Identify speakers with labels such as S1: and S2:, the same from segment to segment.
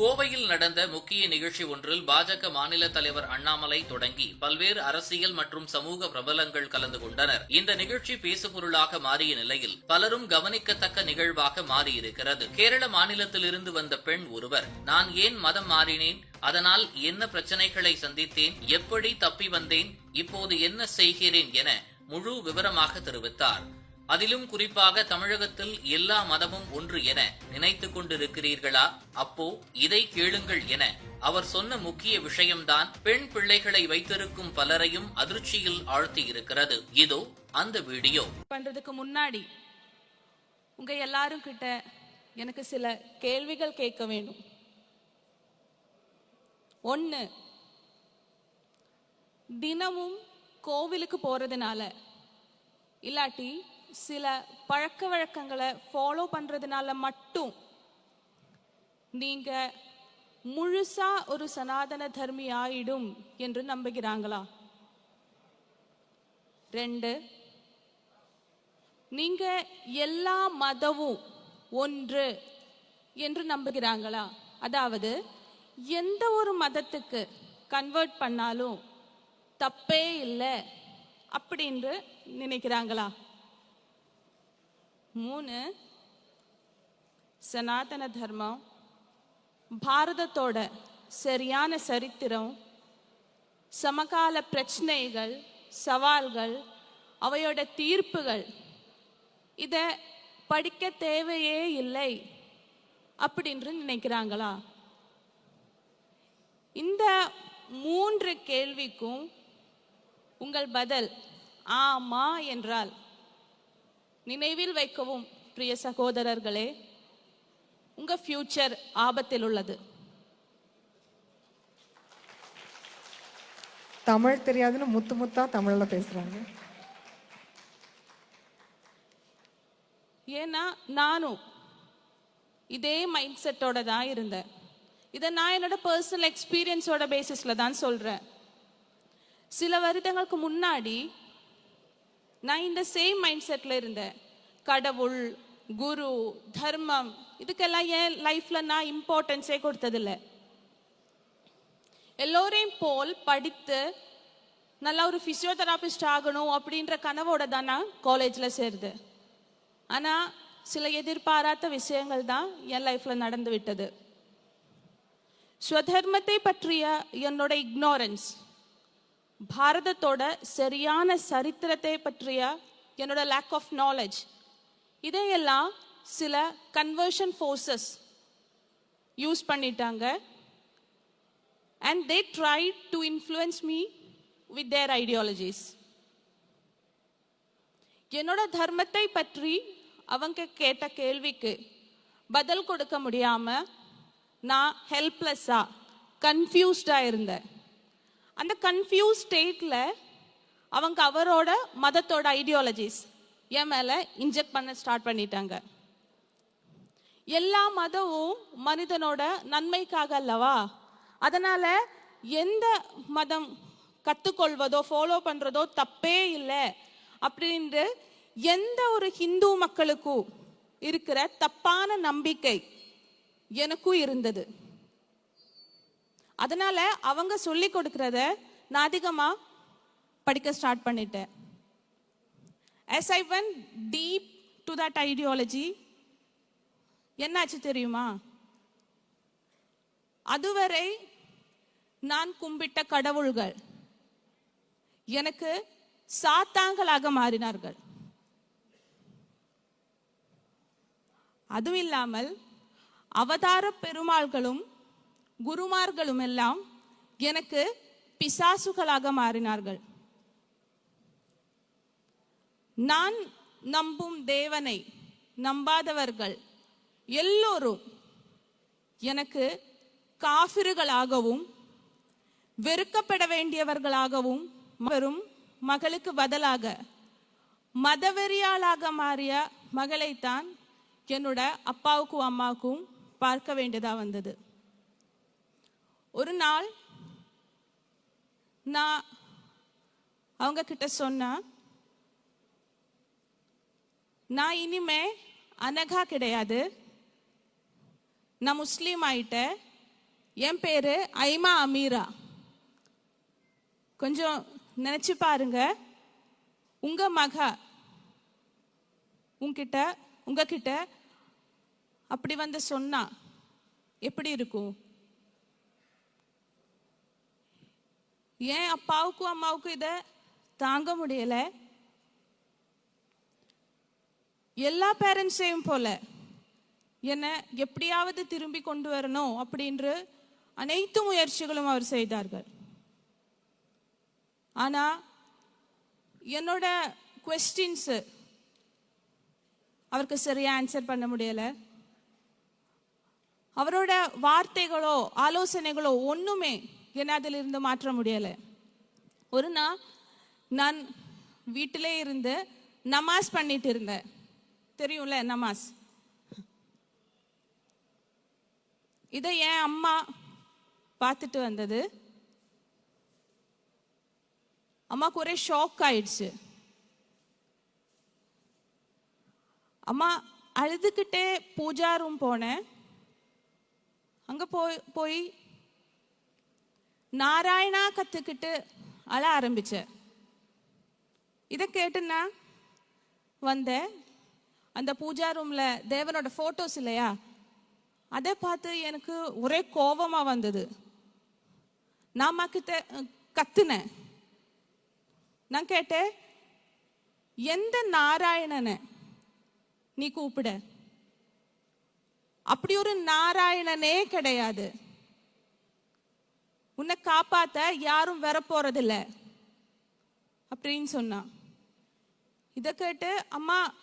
S1: கோவையில் நடந்த முக்கிய நிகழ்ச்சி ஒன்றில் பாஜக மாநில தலைவர் அண்ணாமலை தொடங்கி பல்வேறு அரசியல் மற்றும் சமூக பிரபலங்கள் கலந்து கொண்டனர். இந்த நிகழ்ச்சி பேசுபொருளாக மாறிய நிலையில் பலரும் கவனிக்கத்தக்க நிகழ்வாக மாறியிருக்கிறது. கேரள மாநிலத்திலிருந்து வந்த பெண் ஒருவர் நான் ஏன் மதம் மாறினேன்? அதனால் என்ன பிரச்சனைகளை சந்தித்தேன்? எப்படி தப்பி வந்தேன்? இப்போது என்ன செய்கிறேன்? என முழு விவரமாக தெரிவித்தார். அதிலும் குறிப்பாக தமிழகத்தில் எல்லா மதமும் ஒன்று என நினைத்துக் கொண்டிருக்கிறீர்களா? அப்போ இதை கேளுங்கள் என அவர் சொன்ன முக்கிய விஷயம்தான் பெண் பிள்ளைகளை வைத்திருக்கும் பலரையும் அதிர்ச்சியில் ஆழ்த்தி இருக்கிறது இதோ அந்த வீடியோ.
S2: பண்றதுக்கு முன்னாடி உங்க எல்லாரும் கிட்ட எனக்கு சில கேள்விகள் கேட்க வேணும் ஒன்று தினமும் கோவிலுக்கு போறதுனால இல்லாட்டி சில பழக்க வழக்கங்களை ஃபாலோ பண்றதுனால மட்டும் நீங்க முழுசா ஒரு சனாதன தர்மி ஆயிடும் என்று நம்புகிறாங்களா? ரெண்டு நீங்க எல்லா மதமும் ஒன்று என்று நம்புகிறாங்களா? அதாவது எந்த ஒரு மதத்துக்கு கன்வெர்ட் பண்ணாலும் தப்பே இல்லை அப்படின்னு நினைக்கிறாங்களா? மூணு சனாதன தர்மம் பாரதத்தோட சரியான சரித்திரம் சமகால பிரச்சனைகள் சவால்கள் அவையோட தீர்ப்புகள். இதை படிக்க தேவையே இல்லை அப்படின்னு நினைக்கிறாங்களா? இந்த மூன்று கேள்விக்கும் உங்கள் பதில் ஆமா என்றால் நினைவில் வைக்கவும் பிரிய சகோதரர்களே. உங்க ஃபியூச்சர் ஆபத்தில் உள்ளது
S3: தமிழ் தெரியாதுன்னு முத்து முத்தா தமிழ்ல பேசுறாங்க.
S2: ஏன்னா நானும் இதே மைண்ட் செட்டோட தான் இருந்தேன். இதை நான் என்னோட பர்சனல் எக்ஸ்பீரியன்ஸோட பேசிஸ்ல தான் சொல்றேன். சில வருடங்களுக்கு முன்னாடி நான் இந்த சேம் மைண்ட் செட்ல இருந்தேன். கடவுள் குரு தர்மம் இதுக்கெல்லாம் என் லைஃப்ல நான் இம்பார்ட்டன்ஸே கொடுத்ததில்ல. எல்லோரையும் போல் படித்து நல்லா ஒரு ஃபிசியோதெராபிஸ்ட் ஆகணும் அப்படின்ற கனவோட தான் நான் காலேஜில் சேருது ஆனால் சில எதிர்பாராத விஷயங்கள் தான் என் லைஃப்பில் நடந்து விட்டது. ஸ்வதர்மத்தை பற்றிய என்னோட இக்னோரன்ஸ் பாரதத்தோட சரியான சரித்திரத்தை பற்றிய என்னோட லேக் ஆஃப் நாலேஜ் இதையெல்லாம் சில கன்வர்ஷன் ஃபோர்ஸஸ் யூஸ் பண்ணிட்டாங்க. And they try to influence me with their ideologies என்னோட தர்மத்தை பற்றி அவங்க கேட்ட கேள்விக்கு பதில் கொடுக்க முடியாம நான் ஹெல்ப்லெஸ்ஸா கன்ஃபியூஸ்டா இருந்தேன். அந்த கன்ஃபியூஸ் ஸ்டேட்டில் அவங்க அவரோட மதத்தோட ஐடியாலஜிஸ் என் மேலே இன்ஜெக்ட் பண்ண ஸ்டார்ட் பண்ணிட்டாங்க. எல்லா மதமும் மனிதனோட நன்மைக்காக அல்லவா? அதனால் எந்த மதம் கற்றுக்கொள்வதோ ஃபாலோ பண்ணுறதோ தப்பே இல்லை அப்படின்ட்டு எந்த ஒரு ஹிந்து மக்களுக்கும் இருக்கிற தப்பான நம்பிக்கை எனக்கும் இருந்தது. அதனால அவங்க சொல்லி கொடுக்கறத நான் அதிகமா படிக்க ஸ்டார்ட் பண்ணிட்டேன். As I went deep to that ideology என்னாச்சு தெரியுமா? அதுவரை நான் கும்பிட்ட கடவுள்கள் எனக்கு சாத்தாங்களாக மாறினார்கள். அதுவும் இல்லாமல் அவதார பெருமாள்களும் குருமார்களும் எல்லாம் எனக்கு பிசாசுகளாக மாறினார்கள். நான் நம்பும் தேவனை நம்பாதவர்கள் எல்லோரும் எனக்கு காபிறுகளாகவும் வெறுக்கப்பட வேண்டியவர்களாகவும் வரும் மகளுக்கு பதிலாக மதவெறியாளாக மாறிய மகளைத்தான் என்னோட அப்பாவுக்கும் அம்மாவுக்கும் பார்க்க வேண்டியதா வந்தது. ஒரு நாள் நான் அவங்க கிட்ட சொன்னா நான் இனிமே அனகா கிடையாது. நான் முஸ்லீம் ஆயிட்டேன் என் பேரு ஐமா அமீரா. கொஞ்சம் நினைச்சு பாருங்க. உங்க மக உங்ககிட்ட உங்ககிட்ட அப்படி வந்து சொன்னா எப்படி இருக்கும்? ஏன் அப்பாவுக்கும் அம்மாவுக்கும் இதை தாங்க முடியல? எல்லா பேரண்ட்ஸையும் போல என்ன எப்படியாவது திரும்பி கொண்டு வரணும் அப்படின்ற அனைத்து முயற்சிகளும் அவர் செய்தார்கள். ஆனா என்னோட கொஸ்டின்ஸ் அவருக்கு சரியா ஆன்சர் பண்ண முடியல. அவரோட வார்த்தைகளோ ஆலோசனைகளோ ஒண்ணுமே என்ன அதிலிருந்து மாற்ற முடியலை. ஒரு நாள் நான் வீட்டிலே இருந்து நமாஸ் பண்ணிட்டு இருந்தேன். தெரியும்ல நமாஸ்? இதை என் அம்மா பார்த்துட்டு வந்தது. அம்மாவுக்கு ஒரே ஷாக் ஆயிடுச்சு. அம்மா அழுதுகிட்டே பூஜா ரூம் போனேன். அங்கே போய் போய் நாராயணா கத்துக்கிட்டு அழ ஆரம்பித்தேன் இதை கேட்டு நான் வந்தேன் அந்த பூஜா ரூம்ல தேவனோட போட்டோஸ் இல்லையா? அதை பார்த்து எனக்கு ஒரே கோபமா வந்தது. நான் கிட்ட கத்துனேன். நான் கேட்டேன் எந்த நாராயணனை நீ கூப்பிட? அப்படி ஒரு நாராயணனே கிடையாது. உன்னை காப்பாத்த யாரும் வர போறதில்ல. அப்படின்னு சொன்னான் இதை கேட்டு அம்மா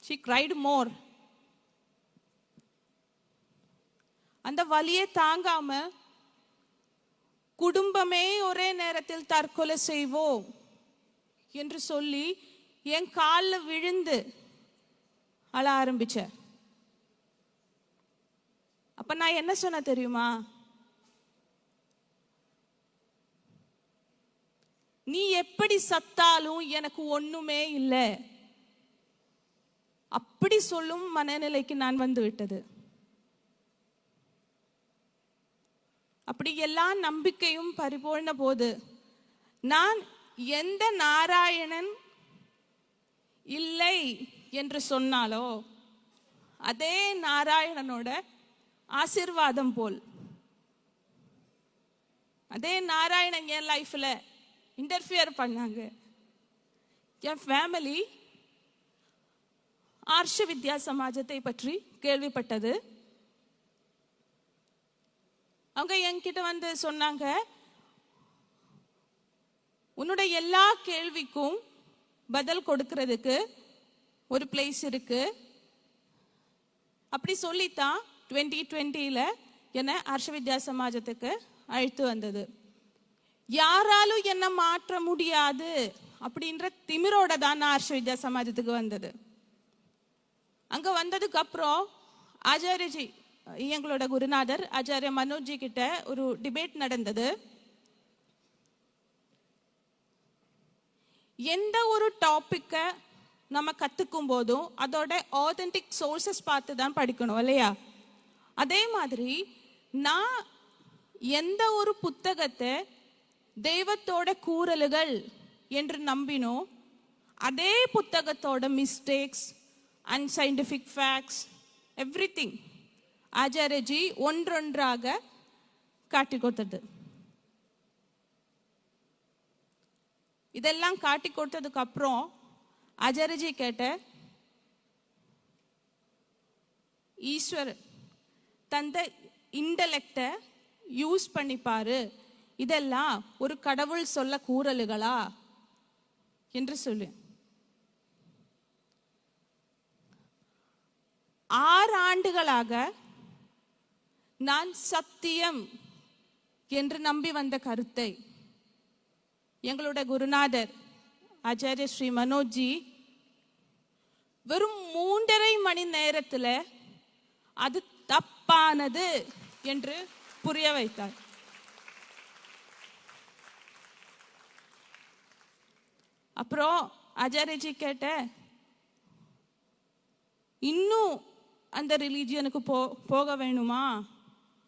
S2: ஷி கிரைடு மோர் அந்த வலியை தாங்காம குடும்பமே ஒரே நேரத்தில் தற்கொலை செய்வோம் என்று சொல்லி என் காலில் விழுந்து அழ ஆரம்பிச்ச. அப்ப நான் என்ன சொன்ன தெரியுமா? நீ எப்படி சத்தாலும் எனக்கு ஒண்ணுமே இல்லை. அப்படி சொல்லும் மனநிலைக்கு நான் வந்து விட்டது. அப்படி எல்லா நம்பிக்கையும் பறிபோன போது நான் எந்த நாராயணன் இல்லை என்று சொன்னாலோ அதே நாராயணனோட ஆசிர்வாதம் போல். அதே நாராயணன் என் லைஃப்ல இன்டர்ஃபியர் பண்ணாங்க. என் ஃபேமிலி ஆர்ஷ வித்யா சமாஜத்தை பற்றி கேள்விப்பட்டது. அவங்க என்கிட்ட வந்து சொன்னாங்க உன்னுடைய எல்லா கேள்விக்கும் பதில் கொடுக்கறதுக்கு ஒரு பிளேஸ் இருக்கு. அப்படி சொல்லித்தான் டுவெண்ட்டி டுவெண்ட்டியில் என்னை ஹர்ஷ வித்யா சமாஜத்துக்கு அழைத்து வந்தது. யாராலும் என்ன மாற்ற முடியாது அப்படின்ற திமிரோட தான் நான் ஹர்ஷ வித்யா சமாஜத்துக்கு வந்தது. அங்க வந்ததுக்கு அப்புறம் ஆச்சாரியஜி எங்களோட குருநாதர் ஆச்சாரிய மனோஜி கிட்ட ஒரு டிபேட் நடந்தது. எந்த ஒரு டாப்பிக்கை நம்ம கத்துக்கும் போதும் அதோட ஆத்தென்டிக் சோர்சஸ் பார்த்து தான் படிக்கணும் இல்லையா? அதே மாதிரி நான் எந்த ஒரு புத்தகத்தை தெய்வத்தோட கூறல்கள் என்று நம்பினோ அதே புத்தகத்தோட mistakes unscientific facts everything Acharyaji ஒன்றொன்றாக காட்டி கொடுத்தது. இதெல்லாம் காட்டி கொடுத்ததுக்கு அப்புறம் அஜரஜி கேட்ட ஈஸ்வர் தந்த இன்டலெக்டை யூஸ் பண்ணிப்பாரு இதெல்லாம் ஒரு கடவுள் சொல்ல கூறலுகளா? என்று சொல்லு. ஆறு ஆண்டுகளாக நான் சத்தியம் என்று நம்பி வந்த கருத்தை எங்களோட குருநாதர் ஆச்சாரிய ஸ்ரீ மனோஜி வெறும் மூன்றரை மணி நேரத்துல அது தப்பானது என்று புரிய வைத்தார். அப்புறம் ஆச்சாரியஜி கேட்ட இன்னும் அந்த ரிலீஜியனுக்கு போ போக வேணுமா?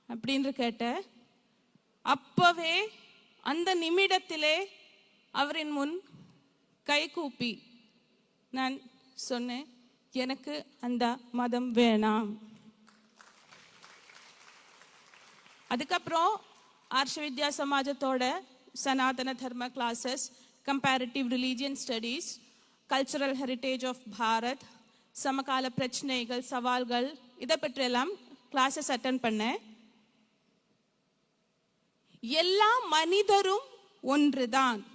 S2: அப்படின்னு கேட்டேன் அப்பவே அந்த நிமிடத்திலே அவரின் முன் கை கூப்பி நான் சொன்னேன் எனக்கு அந்த மதம் வேணாம். அதுக்கப்புறம் ஆர்ஷ வித்யா சமாஜத்தோட Sanatana Dharma classes comparative religion studies cultural heritage of Bharat சமகால பிரச்சனைகள் சவால்கள் இதை பற்றியெல்லாம் கிளாஸஸ் அட்டன் பண்ணேன். எல்லா மனிதரும் ஒன்றுதான்.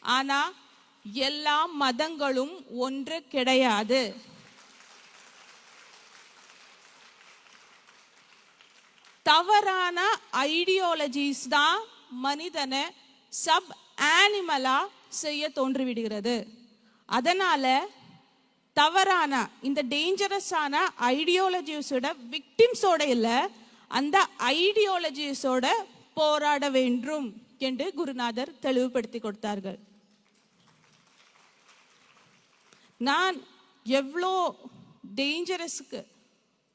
S2: ஆனா எல்லா மதங்களும் ஒன்று கிடையாது. தவறான ஐடியாலஜிஸ் தான் மனிதனை சப் ஆனிமலாக செய்ய தோன்றிவிடுகிறது. அதனால் தவறான இந்த டேஞ்சரஸான ஐடியாலஜிஸோட விக்டிம்ஸோட இல்லை அந்த ஐடியாலஜிஸோட போராட வேண்டும் என்று குருநாதர் தெளிவுபடுத்தி கொடுத்தார்கள். நான் எவ்வளோ டேஞ்சரஸுக்கு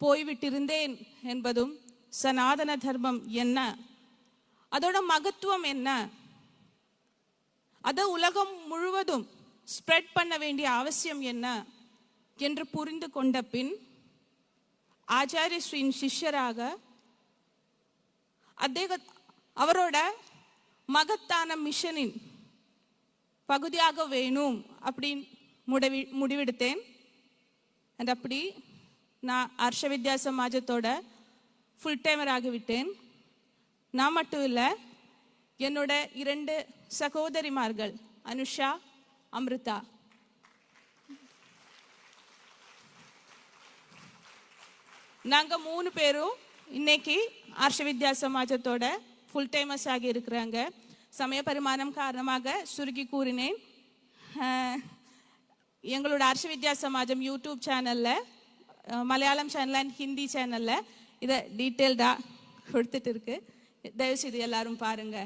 S2: போய்விட்டிருந்தேன் என்பதும் சனாதன தர்மம் என்ன? அதோட மகத்துவம் என்ன? அதை உலகம் முழுவதும் ஸ்ப்ரெட் பண்ண வேண்டிய அவசியம் என்ன என்று புரிந்து கொண்ட பின் ஆச்சாரிய ஸ்ரீன் சிஷ்யராக അദ്ദേഹ அவரோட மகத்தான மிஷனின் பகுதியாக வேணும் அப்படின்னு முடிவி முடிவெடுத்தேன் and அப்படி நான் ஹர்ஷ வித்யா சமாஜத்தோட ஃபுல் டைமர் ஆகிவிட்டேன் நான் மட்டும் இல்லை என்னோட இரண்டு சகோதரிமார்கள் அனுஷா அமிர்தா. நாங்க மூணு பேரும் இன்னைக்கு ஆர்ஷ வித்யா சமாஜத்தோட ஃபுல் டைமர்ஸ் ஆகி இருக்கிறாங்க. சமய பரிமாணம் காரணமாக சுருக்கி கூறினேன். எங்களோட ஆர்ஷ வித்யா சமாஜம் யூடியூப் சேனல்ல மலையாளம் சேனல் அண்ட் ஹிந்தி சேனல்ல இதை டீட்டெயில்டாக கொடுத்துட்டு இருக்கு. தயவுசெய்து எல்லாரும் பாருங்க.